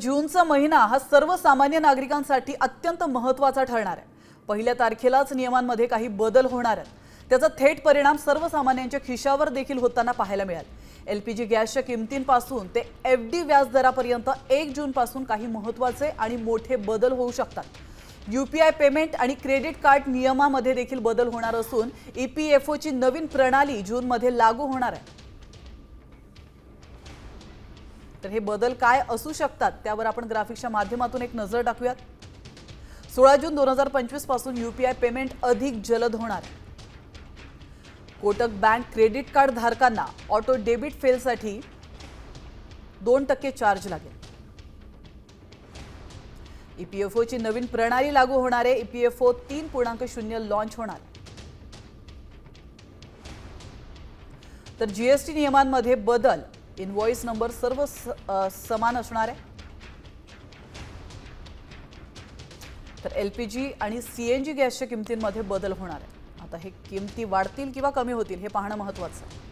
जूनचा महिना हा सर्वसामान्य नागरिकांसाठी अत्यंत महत्त्वाचा ठरणार आहे. पहिल्या तारखेलाच नियमांमध्ये काही बदल होणार आहेत. त्याचा थेट परिणाम सर्वसामान्यांच्या खिशावर देखील होताना पाहायला मिळाल. एल पी जी गॅसच्या किमतींपासून ते एफ डी व्याजदरापर्यंत एक जूनपासून काही महत्त्वाचे आणि मोठे बदल होऊ शकतात. यू पी आय पेमेंट आणि क्रेडिट कार्ड नियमामध्ये देखील बदल होणार असून ई पी एफ ओची नवीन प्रणाली जूनमध्ये लागू होणार आहे. तर हे बदल काय असू शकतात त्यावर आपण ग्राफिक्सच्या माध्यमातून एक नजर टाकूयात. सोळा जून दोन हजार पंचवीसपासून युपीआय पेमेंट अधिक जलद होणार. कोटक बँक क्रेडिट कार्ड धारकांना ऑटो डेबिट फेलसाठी दोन टक्के चार्ज लागेल. ईपीएफओची नवीन प्रणाली लागू होणार आहे ईपीएफओ तीन पूर्णांक शून्य लॉन्च होणार. तर जीएसटी नियमांमध्ये बदल इनव्हॉइस नंबर सर्व समान असणार आहे. तर एल पी जी आणि सी एन जी गॅसच्या किमतींमध्ये बदल होणार आहे. आता हे किमती वाढतील किंवा कमी होतील हे पाहणं महत्त्वाचं आहे.